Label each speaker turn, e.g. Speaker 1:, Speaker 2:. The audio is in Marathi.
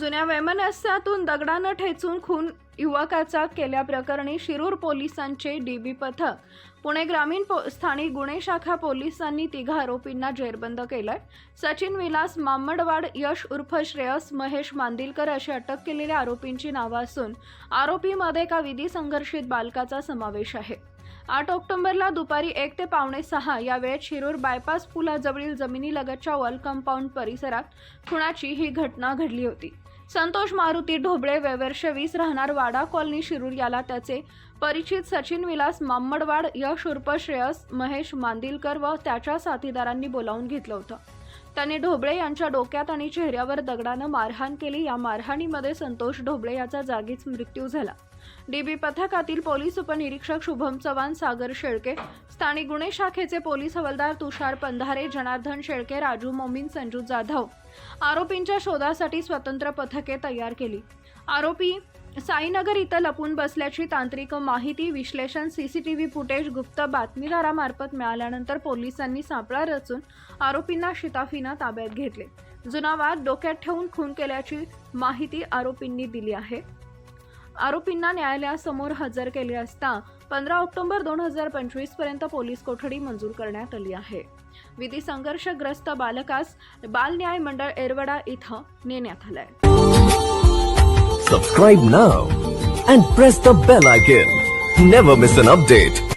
Speaker 1: जुन्या वैमनस्यातून दगडानं ठेचून खून युवकाचा केल्याप्रकरणी शिरूर पोलिसांचे डीबी पथक. पुणे ग्रामीण पो स्थानिक गुन्हे शाखा पोलिसांनी तिघा आरोपींना जेरबंद केलंय. सचिन विलास मामडवाड यश उर्फ श्रेयस महेश मांदिलकर अशी अटक केलेल्या आरोपींची नावं असून आरोपीमध्ये एका विधी संघर्षित बालकाचा समावेश आहे. आठ ऑक्टोबरला दुपारी एक ते पावणे सहा या वेळेत शिरूर बायपास पुलाजवळील जमिनीलगतच्या वॉल कंपाऊंड परिसरात खुणाची ही घटना घडली होती. संतोष मारुती ढोबळे वेवर्ष वीस राहणार वाडा कॉलनी शिरूर याला त्याचे परिचित सचिन विलास माम्मडवाड यश उर्फ श्रेयस महेश मांदिलकर व त्याच्या साथीदारांनी बोलावून घेतलं होतं. त्यांनी ढोबळे यांच्या डोक्यात आणि चेहऱ्यावर दगडानं मारहाण केली. या मारहाणीमध्ये संतोष ढोबळे याचा जागीच मृत्यू झाला. डीबी पथकातील पोलीस उपनिरीक्षक शुभम चव्हाण सागर शेळके स्थानिक गुन्हे शाखेचे पोलीस हवालदार तुषार पंधारे जनार्दन शेळके राजू मोमीन संजू जाधव आरोपींच्या शोधासाठी स्वतंत्र पथके तयार केली. आरोपी साईनगर इथं लपून बसल्याची तांत्रिक माहिती विश्लेषण सीसीटीव्ही फुटेज गुप्त बातमीदारामार्फत मिळाल्यानंतर पोलिसांनी सापळा रचून आरोपींना शिताफीनं ताब्यात घेतले. जुना वाद डोक्यात ठेवून खून केल्याची माहिती आरोपींनी दिली आहे. आरोपींना न्यायालयासमोर हजर केले असता पंधरा ऑक्टोबर दोन हजार पंचवीसपर्यंत पोलीस कोठडी मंजूर करण्यात आली आहे. विधी संघर्षग्रस्त बालकास बाल न्याय मंडळ एरवडा इथं नेण्यात आलंय.
Speaker 2: Subscribe now and press the bell icon never miss an update